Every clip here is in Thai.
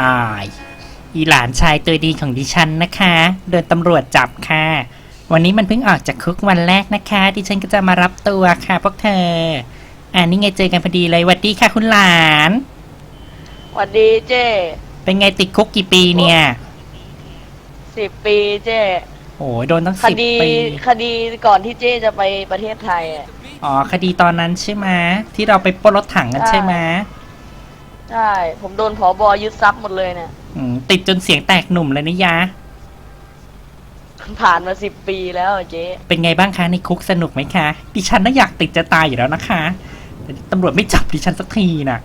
อายอีหลานชายตัวดีของดิฉันนะคะ โดนตำรวจจับค่ะ วันนี้มันเพิ่งออกจากคุกวันแรกนะคะ ดิฉันก็จะมารับตัวค่ะพวกเธอ อ่านี่ไงเจอกันพอดีเลยหวัดดีค่ะคุณหลาน สวัสดีเจ้เป็นไงติดคุกกี่ปีเนี่ยสิบปีเจ้โอ้ยโดนตั้งคสิบดีปีคดีก่อนที่เจ้จะไปประเทศไทยอะ อ๋อคดีตอนนั้นใช่ไหมที่เราไปปล้นรถถังกันใช่ไหมใช่ ผมโดนผอบอยึดทรัพย์หมดเลยเนี่ย อืมติดจนเสียงแตกหนุ่มเลยนะยะ ผ่านมาสิบปีแล้วอะเจ๊เป็นไงบ้างคะในคุกสนุกไหมคะ ดิฉันน่าอยากติดจะตายอยู่แล้วนะคะ แต่ตำรวจไม่จับดิฉันสักทีน่ะ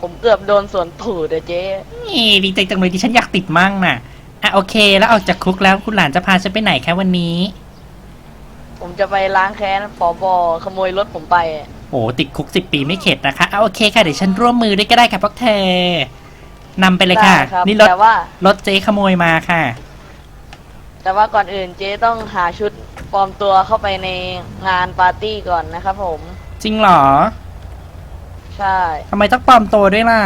ผมเกือบโดนสวนถูดอะเจ๊นี่ดีใจจังเลยดิฉันอยากติดมั่งน่ะ อะโอเค แล้วออกจากคุกแล้วคุณหลานจะพาฉันไปไหนคะวันนี้ ผมจะไปล้างแค้นผอบอขโมยรถผมไปอะ โอ้ติดคุกสิบปีไม่เข็ดนะคะอะโอเคค่ะเดี๋ยวฉันร่วมมือด้วยก็ได้ค่ะพวกเธอนำไปเลยค่ะ ได้ครับนี่รถแต่ว่ารถเจ๊ขโมยมาค่ะ แต่ว่าก่อนอื่นเจ๊ต้องหาชุดปลอมตัวเข้าไปในงานปาร์ตี้ก่อนนะครับผม จริงเหรอใช่ ทำไมต้องปลอมตัวด้วยล่ะ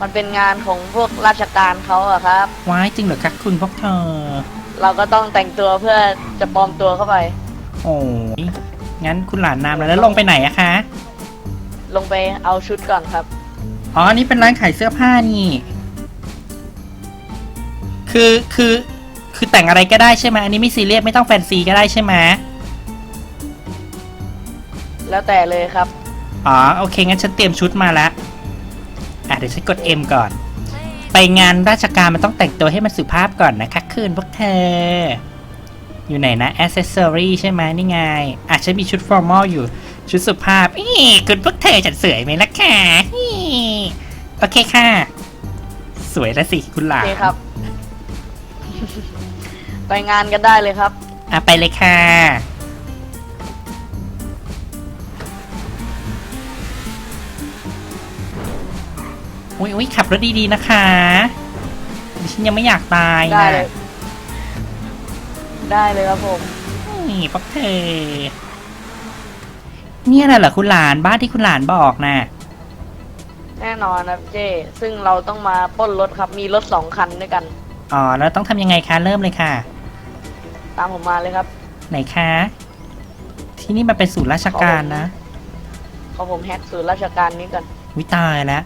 มันเป็นงานของพวกราชการเขาอะครับ ว้ายจริงเหรอคะคุณพวกเธอ เราก็ต้องแต่งตัวเพื่อจะปลอมตัวเข้าไป โอ้ย งั้นคุณหลานนำแล้วแล้วลงไปไหนอะคะ ลงไปเอาชุดก่อนครับ อ๋อ นี่เป็นร้านขายเสื้อผ้านี่ คือคือคือแต่งอะไรก็ได้ใช่ไหมอันนี้ไม่ซีเรียสไม่ต้องแฟนซีก็ได้ใช่ไหมแล้วแต่เลยครับ อ๋อ โอเค งั้นฉันเตรียมชุดมาแล้วอะเดี๋ยวฉันกด M ก่อน ไปงานราชการมันต้องแต่งตัวให้มันสุภาพก่อนนะคะ คืนพวกเธอ อยู่ไหนนะ accessory ใช่ไหมนี่ไงอะฉันมีชุด formal อยู่ชุดสุภาพอีคุณพวกเธอฉันสวยไหมล่ะค่ะอีโอเคค่ะ สวยแล้วสิคุณหลาโอนเคครับ ไปงานกันได้เลยครับ อะไปเลยค่ะ อุ้ยอุ้ยขับรถดีๆนะคะดิฉันยังไม่อยากตายได้นะ เลย ได้เลยครับผม นี่พวกเธอเนี่ยน่ะเหรอคุณหลานบ้านที่คุณหลานบอกนะแน่นอนครับเจ้ซึ่งเราต้องมาปล้นรถครับมีรถสองคันด้วยกัน อ๋อแล้วต้องทำยังไงคะเริ่มเลยค่ะ ตามผมมาเลยครับ ไหนคะ ที่นี่มันเป็นศูนย์ราชการนะขอผมแฮกศูนย์ราชการนี้ก่อนวิตายแล้ว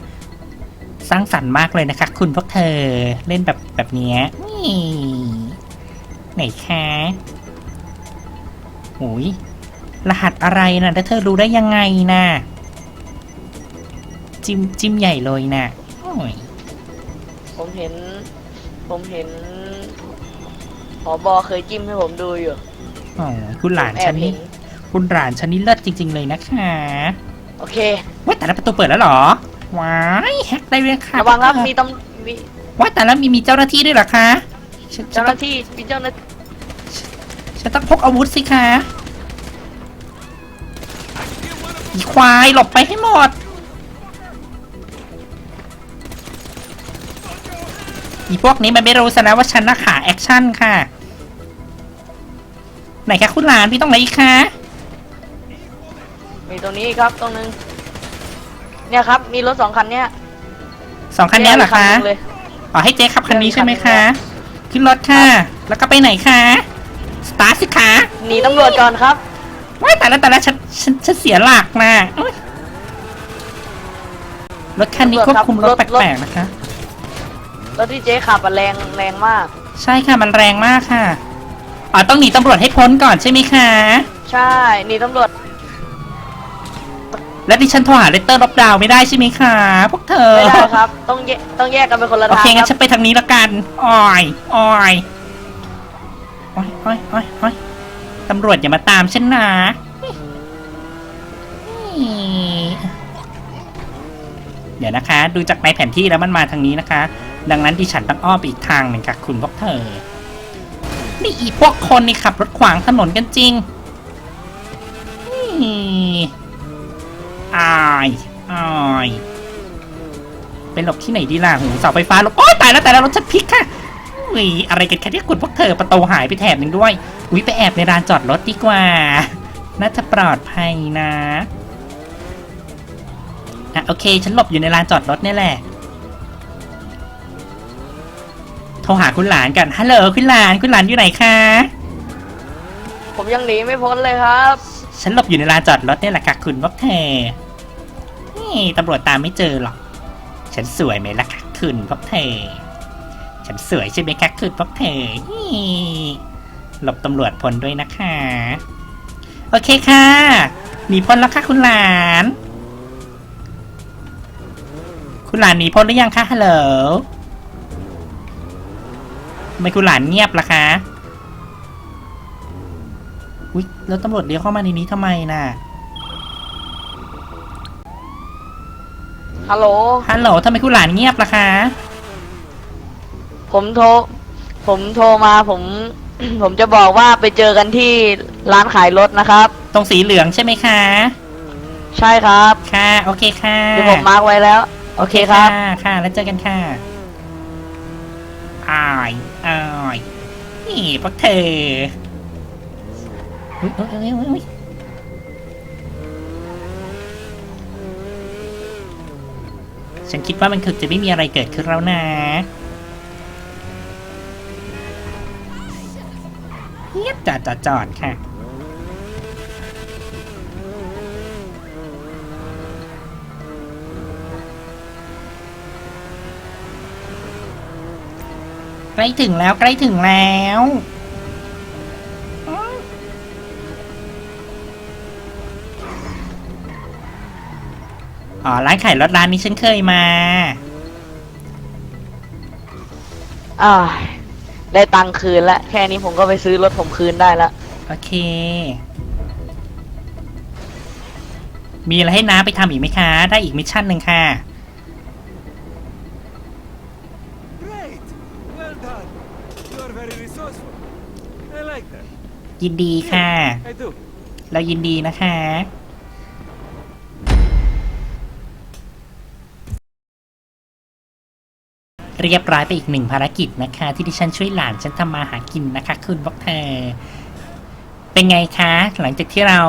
สร้างสรรค์มากเลยนะคะ คุณพวกเธอเล่นแบบแบบเนี้ยนี่ ไหนคะโอ้ยรหัสอะไรนะแล้วเธอรู้ได้ยังไงนะจิ้มจิ้มใหญ่เลยนะโอ้ยผมเห็น ผมเห็นผอบอเคยจิ้มให้ผมดูอยู่โอ้ยคุณหลานแอฉับนเห็นี่นคุณหลานฉันนี่เลิศจริง ๆ เลยนะคะโอเคว่าแต่ละประตูเปิดแล้วเหรอว้ายแฮกได้เลยค่ะระวังครับมีตำมีว่าแต่ละมีมีเจ้าหน้าที่ด้วยเหรอคะ ฉันฉัเจ้านหต้องน้าที่มีเจ้าหน้าฉันต้องพกอาวุธสิคะอีควายหลบไปให้หมด อีพวกนี้มันไม่รู้ซะนะว่าฉันน่ะขาแอคชั่นค่ะ ไหนคะคุณหลานพี่ต้องไหนอีกคะ มีตรงนี้ครับตรงนึง เนี่ยครับ มีรถสองคันเนี้ยสองคันนี้เหรอคัคะนึงเลย อ๋อให้เจ๊ขับคันนี้ใช่ไหมคะ ขึ้นรถค่ะ แล้วก็ไปไหนคะสตาร์ทสิคะหนีตำรวจก่อนครับว้ายแต่ละแต่ละฉันฉันฉันเสียหลักนะอุ๊ยรถคันนี้ควบคุมรถรถแปรถลกๆนะคะ รถที่เจ๊ขับอะแรงแรงมาก ใช่ค่ะมันแรงมากค่ะอ๋อต้องหนีตำรวจให้พ้นก่อนใช่ไหมคะ ใช่หนีตำรวจ แล้วดิฉันโทรหาเลตเตอร์ล็อกดาวน์ไม่ได้ใช่ไหมคะพวกเธอ ไม่ได้ครับ ต้องแยกต้องแยกกันเป็นคนละโอทางเคคงั้รันบฉันไปทางนี้ละกันอ้อยอ้อยอ้อยอ้อยอ้อยอ้อยตำรวจอย่ามาตามฉันนะเดี๋ยวนะคะ ดูจากในแผนที่แล้วมันมาทางนี้นะคะ ดังนั้นดิฉันต้องอ้อมไปอีกทางหนึ่งค่ะคุณพวกเธอ นี่อีพวกคนนี่ขับรถขวางถนนกันจริงนี่ อายอายไปหลบที่ไหนดีล่ะหูเสาไฟฟ้าหลบโอ๊ยตายแล้วตายแล้วรถฉันพลิกค่ะอุ้ยอะไรกันแค่ที่คุณพวกเธอประตูหายไปแถบหนึ่งด้วยอุ้ยไปแอบในร้านจอดรถดีกว่า น่าจะปลอดภัยนะอะโอเค ฉันหลบอยู่ในลานจอดรถเนี่ยแหละโทรหาคุณหลานกัน ฮัลโหลคุณหลาน คุณหลานอยู่ไหนคะ ผมยังหนีไม่พ้นเลยครับ ฉันหลบอยู่ในลานจอดรถนี่แหละค่ะคุณพวกเธอนี่ ตำรวจตามไม่เจอหรอก ฉันสวยไหมล่ะคะคุณพวกเธอ ฉันสวยใช่ไหมคะคุณพวกเธอหลบตำรวจพ้นด้วยนะคะ โอเคค่ะหนีพ้นแล้วค่ะคุณหลาน คุณหลานหนีพ้นหรือยังคะฮัลโหลทำไมคุณหลานเงียบล่ะคะอุ๊ยแล้วตำรวจเลี้ยวเข้ามาในนี้ทำไมน่ะ ฮัลโหล ฮัลโหลทำไมคุณหลานเงียบล่ะคะ ผมโทร ผมโทรมาผม ผมจะบอกว่าไปเจอกันที่ร้านขายรถนะครับ ตรงสีเหลืองใช่ไหมคะ ใช่ครับ ค่ะ โอเคค่ะเดี๋ยวผมมาร์กไว้แล้ว โอเคครับะค่ะ แล้วเจอกันค่ะอายอายนี่พวกเธออุ๊ยอุ๊ยอุ๊ยอุ๊ยอุ๊ย ฉันคิดว่ามันคือจะไม่มีอะไรเกิดขึ้นแล้วนะ เงียบจอดจอดจอดค่ะ ใกล้ถึงแล้วใกล้ถึงแล้ว อ๋อ ร้านขายรถร้านนี้ฉันเคยมา อ่าได้ตังค์คืนแล้วแค่นี้ผมก็ไปซื้อรถผมคืนได้แล้วโอเค มีอะไรให้น้าไปทำอีกไหมคะ ได้อีกมิชชั่นหนึ่งค่ะ Great! Well done. You are very resourceful. I like that. ยินดีค่ะ I do. เรายินดีนะคะ เรียบร้อยไปอีกหนึ่งภารกิจนะคะ ที่ดิฉันช่วยหลานฉันทำมาหากินนะคะ คุณพวกเธอ เป็นไงคะ หลังจากที่เรา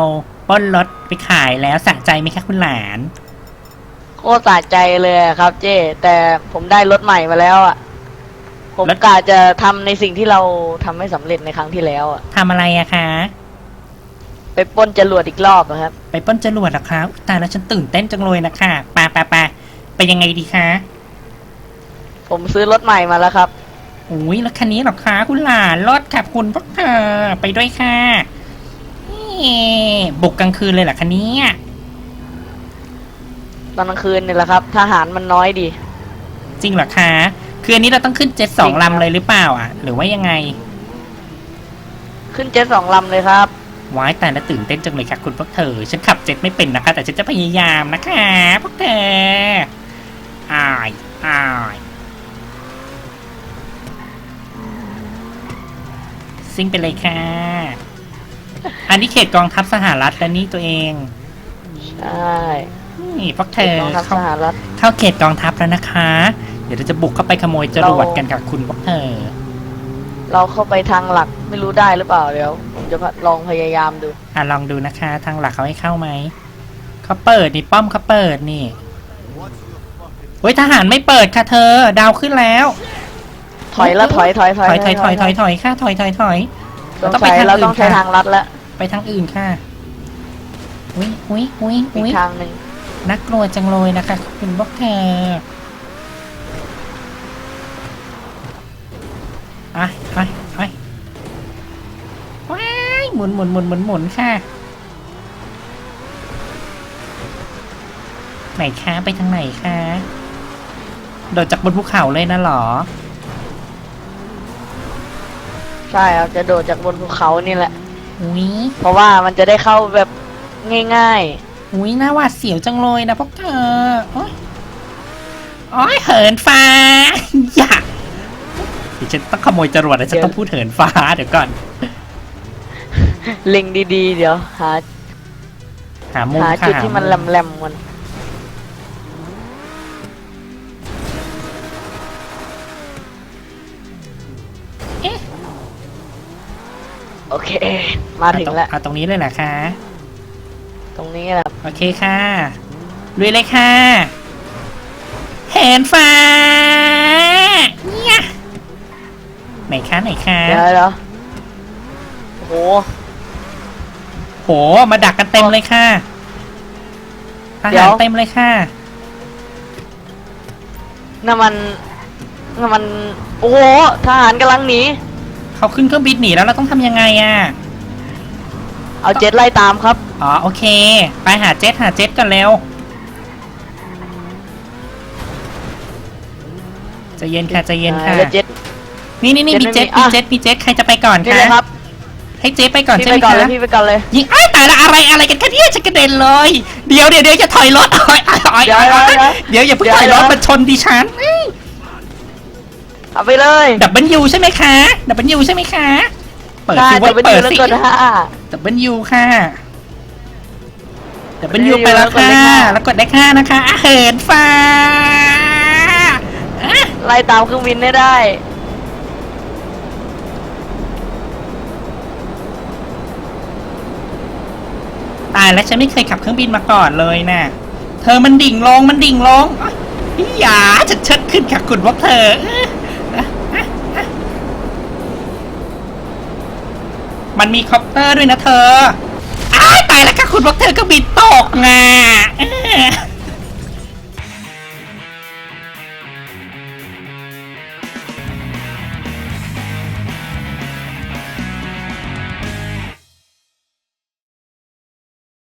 ปล้นรถไปขายแล้วสะใจไหมคะคุณหลาน โคตรสะใจเลยอะครับ เจ้แต่ผมได้รถใหม่มาแล้วอะ ผมแล้ว กะจะทำในสิ่งที่เราทำไม่สำเร็จในครั้งที่แล้วอะ ทำอะไรอะคะ ไปปล้นจรวดอีกรอบนะครับ ไปปล้นจรวดเหรอคะอุ๊ยตายแล้วฉันตื่นเต้นจังเลยนะคะปาปาปาไปยังไงดีคะ ผมซื้อรถใหม่มาแล้วครับ อุ้ยแล้วคันนี้เหรอคะคุณหลานรถขับคุณพวกเธอไปด้วยค่ะนี่บุกกลางคืนเลยเหรอคะเนี้ตอนกลางคืนนี่แหละครับทหารมันน้อยดีจริงเหรอคะ คืออันนี้เราต้องขึ้นเจ็ตสองจริงครับลำเลยหรือเปล่าอะ หรือว่ายังไง ขึ้นเจ็ตสองลำเลยครับว้ายแต่ละตื่นเต้นจังเลยค่ะคุณพวกเธอ ฉันขับเจ็ตไม่เป็นนะคะ แต่ฉันจะพยายามนะคะ พวกเธออายอาย ซิ่งไปเลยค่ะ อันนี้เขตกองทัพสหรัฐและนี่ตัวเอง ใช่นี่พวกเธอน้องทัพเข้าสหรัฐเข้าเขตกองทัพแล้วนะคะ เดี๋ยวเราจะบุกเข้าไปขโมยจรวดกันกับคุณพวกเธอ เราเข้าไปทางหลักไม่รู้ได้หรือเปล่าเดี๋ยวผมจะลองพยายามดู อะลองดูนะคะ ทางหลักเขาให้เข้าไหมเขาเปิดนี่ป้อมเขาเปิดนี่เฮ้ยทหารไม่เปิดค่ะเธอ ดาวขึ้นแล้ว ถอยแล้วถอยถอยถถอยอยถอยถอยถอยถอยค่ะถอยถอยถอย สงเราต้องไปสัยทางเราอื่ต้องนใช้ค่ะทางลัดแล้วไปทางอื่นค่ะ อุ้ยอุ้ยอุ้ยอีกอุ้ยทางหนึ่งนักกลัวจังเลยนะคะคุณพวกเธอไอ้ไอ้ไอ้ว้ายหมุนหมุนหมุนหมุนหมุนค่ะ ไหนคะไปทางไหนคะ โดดจากบนภูเขาเลยนะเหรอ ใช่ครับจะโดดจากบนภูเขานี่แหละ อุ้ยเพราะว่ามันจะได้เข้าแบบง่ายอุ้ยน่าหวาดเสียวจังเลยนะพวกเธอโอ๊ยโอ้ยเหินฟ้า อย่าเดี๋ยวฉันต้องขโมยจรวดแล้วฉันต้องพูดเหินฟ้าเดี๋ยวก่อน ๆ เล็งดีๆ เดี๋ยวหาหามุมหาค่ะจุดที่มันแหลมๆมันเอ๊ะ โอเค มาถึงแล้ว เอาตรงนี้เลยเหรอคะ ตรงนี้แหละโอเคค่ะลุยเลยค่ะเห็นฟ้าเนี่ยไหนคะไหนคะเดี๋ยวเดี๋ยวโอ้โหโห มาดักกันเต็มเลยค่ะทเดี๋หารยวเต็มเลยค่ะน้ำมันน้ำมัน โอ้โหทหารกำลังหนี เขาขึ้นเครื่องบินหนีแล้วเราต้องทำยังไงอะ เอาเจ็ตไล่ตามครับ อ๋อโอเค ไปหาเจ็ตหาเจ็ตกันเร็วใจะเย็นค่ะใจะเย็นค่ะอ่าแล้วเจ็ต นี่นี่นี่มีเจ็เจ็ตตไม่มีมีอะ เจ็ตมีเจ็ตใครจะไปก่อนนี่คะเลยครับให้เจ๊ไปก่อนพี่ใช่ไปไหมก่อนคะเลยพี่ไปก่อนเลย ยิงไอ้ายตายละอะไรอะไรกันคะเนี่ยจะกระเด็นเลย เดี๋ยวเดี๋ยวเดี๋ยวจะถอยรถโอ้ยโอ้ยโอ้ยเดี๋ยวเดี๋ยว เดี๋ยวอย่าเพิ่งเดี๋ยวถอยรถเดี๋ยวมาชนดิฉันเอาไปเลยดับเบิลยูใช่ไหมคะดับเบิลยูใช่ไหมคะ เปิดได้สิจะว่าไปเปิดูดแล้วสิกดห้า ดับเบิลยูค่ะ ดับเบิลยู W ไปแล้วค่ะ แล้วกดเลขห้าแล้วกดได้ค่านะคะอะเหินฟ้าอะไล่ตามเครื่องบินได้ได้ ตายแล้วฉันไม่เคยขับเครื่องบินมาก่อนเลยน่ะ เธอมันดิ่งลงมันดิ่งลงอะอย่าฉันเชิดขึ้นค่ะคุณพวกเธอ มันมีคอปเตอร์ด้วยนะเธออตายแล้วค่ะคุณพวกเธอก็บินตกไง